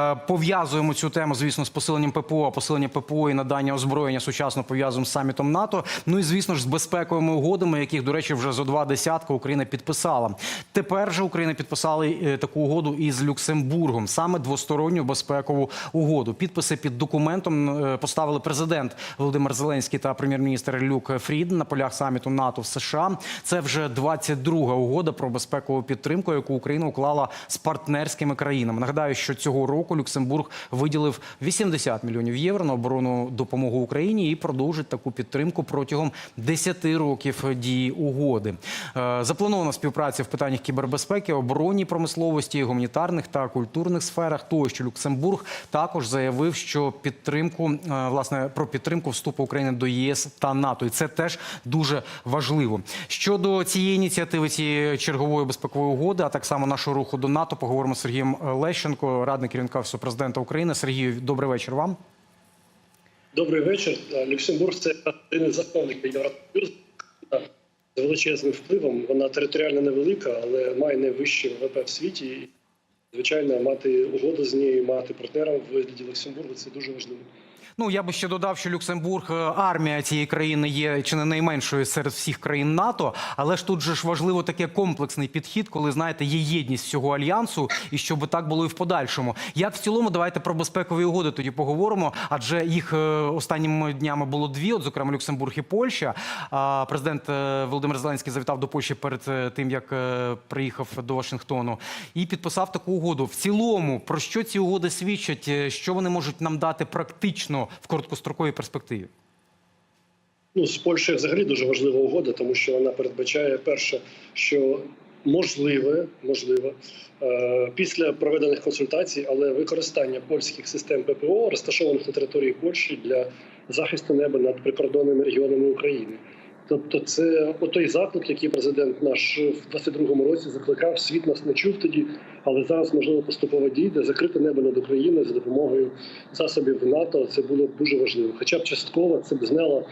Е, Пов'язуємо цю тему, звісно, з посиленням ППО, посилення ППО і надання озброєння сучасно пов'язуємо з самітом НАТО. Ну і звісно ж з безпековими угодами, яких, до речі, вже зо два десятка Україна підписала. Тепер же Україна підписала е, таку угоду із Люксембургом, саме двосторонню безпекову угоду. Підписи під документом е, поставили президент Володимир Зеленський та прем'єр-міністр Люк Фрід на полях саміту НАТО в США. Це вже 22-га угода про безпекову підтримку, яку Україна уклала з партнерськими країнами. Нагадаю, що цього року Люксембург виділив 80 мільйонів євро на оборонну допомогу Україні і продовжить таку підтримку протягом 10 років дії угоди. Е, Запланована співпраця в питаннях кібербезпеки, оборонній промисловості, гуманітарних та культурних сферах. Тощо Люксембург також заявив, що підтримку е, власне про підтримку вступу України до ЄС та НАТО, і це теж дуже важливо. Щодо цієї ініціативи, цієї чергової безпекової угоди, а так само нашого руху до НАТО, поговоримо з Сергієм Лещенко, радник керівника Офісу президента України. Сергію, добрий вечір вам. Добрий вечір. Люксембург це один із засновників Євросоюзу з величезним впливом. Вона територіально невелика, але має найвищий ВВП в світі. Звичайно, мати угоду з нею, мати партнера в вигляді Люксембургу це дуже важливо. Ну я би ще додав, що Люксембург, е, армія цієї країни є чи не найменшою серед всіх країн НАТО. Але ж тут же ж важливо таке комплексний підхід, коли знаєте, є єдність всього альянсу, і щоб так було і в подальшому. Як в цілому, давайте про безпекові угоди тоді поговоримо. Адже їх е, останніми днями було дві, от зокрема Люксембург і Польща. Президент е, Володимир Зеленський завітав до Польщі перед тим, як приїхав до Вашингтону, і підписав таку угоду. В цілому, про що ці угоди свідчать? Що вони можуть нам дати практично в короткостроковій перспективі? Ну, з Польщею взагалі дуже важлива угода, тому що вона передбачає перше, що можливе, можливо, е, після проведених консультацій, але використання польських систем ППО, розташованих на території Польщі для захисту неба над прикордонними регіонами України. Тобто, це той заклик, який президент наш в 22-му році закликав. Світ нас не чув тоді, але зараз можливо поступово дійде закрити небо над Україною за допомогою засобів НАТО. Це було дуже важливо. Хоча б частково це б зняло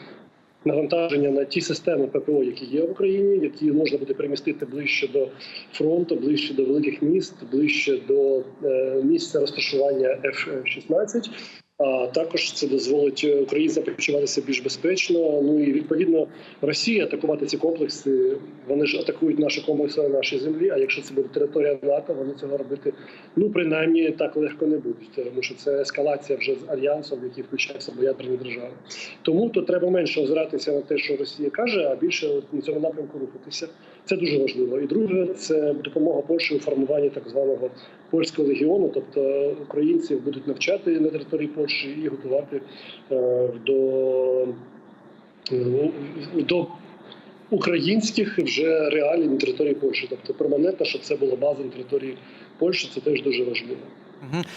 навантаження на ті системи ППО, які є в Україні, які можна буде перемістити ближче до фронту, ближче до великих міст, ближче до е, місця розташування F-16. А також це дозволить українцям почуватися більш безпечно. Ну і відповідно Росія атакувати ці комплекси. Вони ж атакують наші комплекси на нашій землі. А якщо це буде територія НАТО, вони цього робити ну принаймні так легко не будуть, тому що це ескалація вже з альянсом, який включає в ядерні держави. Тому то треба менше озиратися на те, що Росія каже, а більше на цьому напрямку рухатися. Це дуже важливо. І друге, це допомога Польщі у формуванні так званого польського легіону, тобто українців будуть навчати на території Польщі і готувати е, до, е, до українських вже реалій на території Польщі. Тобто перманентно, щоб це було база на території Польщі, це теж дуже важливо.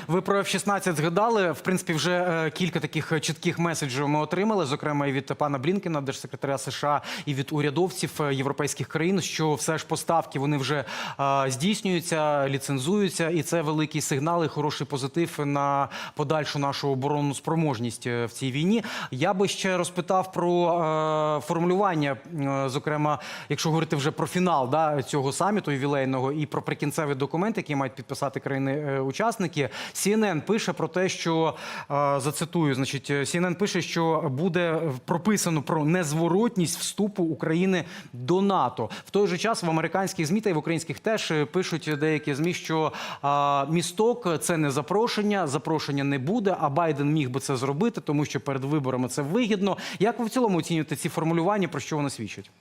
Ви про F-16 згадали. В принципі, вже е, кілька таких чітких меседжів ми отримали, зокрема і від пана Блінкена, держсекретаря США, і від урядовців е, європейських країн, що все ж поставки вони вже е, здійснюються, ліцензуються, і це великий сигнал і хороший позитив на подальшу нашу оборонну спроможність в цій війні. Я би ще розпитав про формулювання, зокрема, якщо говорити вже про фінал да, цього саміту ювілейного і про прикінцевий документ, який мають підписати країни-учасники. CNN пише про те, що е, зацитую, значить, CNN пише, що буде прописано про незворотність вступу України до НАТО. В той же час в американських змі та й в українських теж е, пишуть деякі змі, що е, місток це не запрошення, запрошення не буде. А Байден міг би це зробити, тому що перед виборами це вигідно. Як ви в цілому оцінюєте ці формулювання? Про що вони свідчать?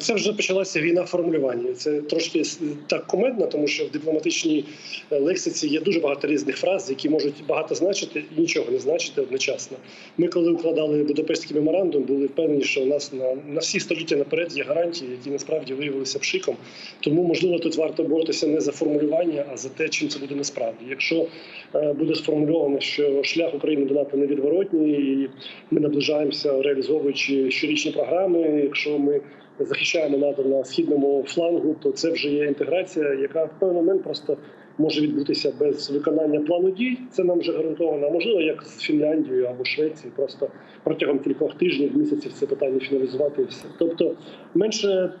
Це вже почалася війна формулювання. Це трошки так комедно, тому що в дипломатичній е, лексиці є дуже багато різних фраз, які можуть багато значити і нічого не значити одночасно. Ми, коли укладали Будапештський меморандум, були впевнені, що у нас на, на всі століття наперед є гарантії, які насправді виявилися пшиком. Тому можливо тут варто боротися не за формулювання, а за те, чим це буде насправді. Якщо е, буде сформульовано, що шлях України до НАТО невідворотній, і ми наближаємося, реалізовуючи щорічні програми. Якщо ми захищаємо НАТО на східному флангу, то це вже є інтеграція, яка в певний момент просто може відбутися без виконання плану дій. Це нам вже гарантовано. Можливо, як з Фінляндією або Швецією, просто протягом кількох тижнів, місяців це питання фіналізувати і все. Тобто, менше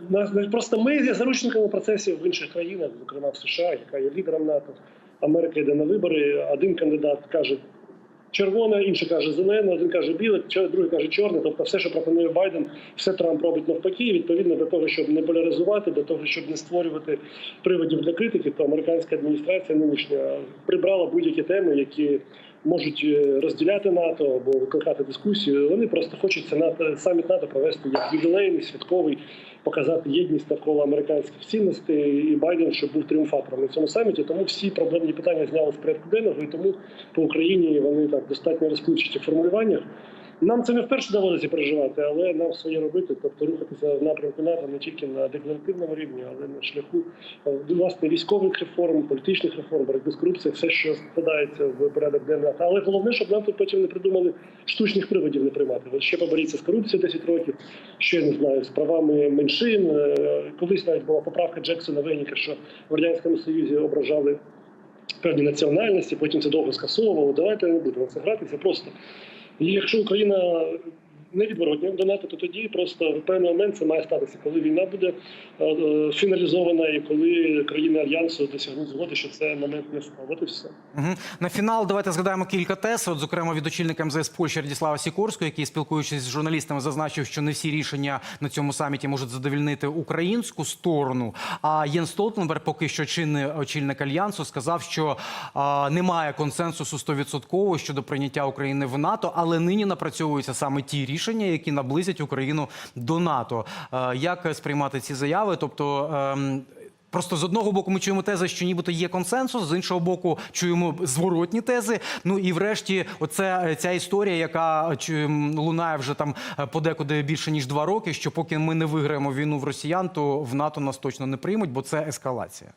просто ми є заручниками процесів в інших країнах, зокрема в США, яка є лідером НАТО. Америка йде на вибори. Один кандидат каже червоне, інший каже зелене, один каже біле, другий каже чорне. Тобто, все, що пропонує Байден, все Трамп робить навпаки. І, Відповідно, до того, щоб не поляризувати, до того, щоб не створювати приводів для критики, то американська адміністрація нинішня прибрала будь-які теми, які можуть е, розділяти НАТО або викликати дискусію. Вони просто хочуть саміт НАТО провести як ювілейний, святковий, показати єдність навколо американських цінностей. І Байден, щоб був тріумфатором на цьому саміті. Тому всі проблемні питання зняли з порядку денного, і тому по Україні вони так достатньо розпливчаті в формулюваннях. Нам це не вперше доводиться переживати, але нам своє робити, тобто рухатися в напрямку НАТО не тільки на декларативному рівні, але на шляху е, власне військових реформ, політичних реформ, боротьби з корупцією, все, що складається в порядок денний НАТО. Але головне, щоб нам тут потім не придумали штучних приводів не приймати. От ще поборіться з корупцією 10 років, ще не знаю, з правами меншин. Е, Колись навіть була поправка Джексона Веніка, що в радянському союзі ображали певні національності, потім це довго скасовувало. Давайте не будемо це гратися. Просто і якщо Україна невідворотня до НАТО, то тоді просто в певний момент це має статися, коли війна буде е, е, фіналізована і коли країни альянсу досягнуть згоди, що це момент не. От все. Угу. На фінал давайте згадаємо кілька тез. От, зокрема, від очільника МЗС Польщі Радіслава Сікорського, який, спілкуючись з журналістами, зазначив, що не всі рішення на цьому саміті можуть задовільнити українську сторону. А Єн Столтенберг, поки що чинний очільник альянсу, сказав, що а, немає консенсусу 100% щодо прийняття України в НАТО, але нині напрацьовуються саме ті рішення, які наблизять Україну до НАТО. Як сприймати ці заяви? Тобто. ем, Просто з одного боку ми чуємо тези, що нібито є консенсус, з іншого боку, чуємо зворотні тези. Ну і врешті, оце ця історія, яка лунає вже там е, подекуди більше ніж два роки. Що поки ми не виграємо війну в росіян, то в НАТО нас точно не приймуть, бо це ескалація.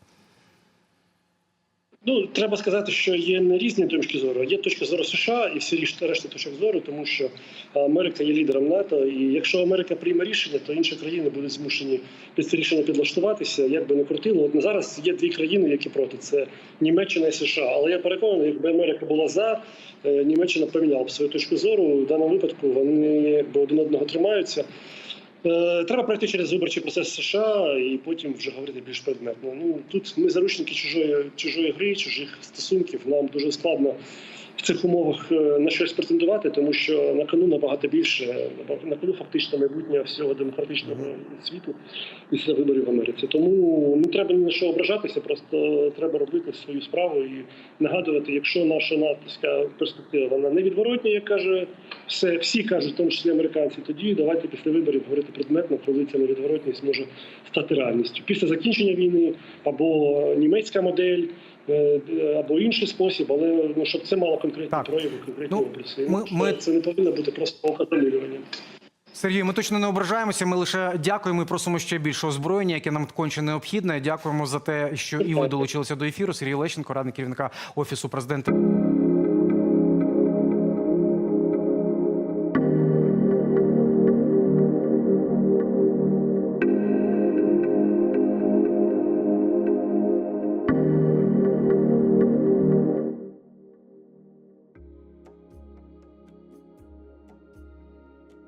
Ну треба сказати, що є не різні точки зору. Є точка зору США і всі решта точок зору, тому що Америка є лідером НАТО. І якщо Америка прийме рішення, то інші країни будуть змушені під це рішення підлаштуватися. Як би не крутило. От зараз є дві країни, які проти це Німеччина і США. Але я переконаний, якби Америка була за, е, Німеччина поміняла б свою точку зору. В даному випадку вони якби один одного тримаються. Е, Треба пройти через виборчий процес США і потім вже говорити більш предметно. Ну тут ми заручники чужої чужої гри, чужих стосунків. Нам дуже складно в цих умовах е, на щось претендувати, тому що на кону набагато більше на кону фактично майбутнє всього демократичного світу після виборів в Америці. Тому не треба ні на що ображатися, просто треба робити свою справу і нагадувати, якщо наша натовська перспектива вона невідворотня, як каже все, всі кажуть, в тому числі американці, тоді давайте після виборів говорити предметно, коли ця невідворотність може стати реальністю. Після закінчення війни або німецька модель. е, Або інший спосіб, але ну щоб це мало конкретні Так. прояви, конкретні Ну, образи. ми- ми- Це не повинно бути просто окатолювання. Сергію, ми точно не ображаємося. Ми лише дякуємо і просимо ще більше озброєння, яке нам конче необхідне. Дякуємо за те, що і ви долучилися до ефіру. Сергій Лещенко, радник керівника офісу президента.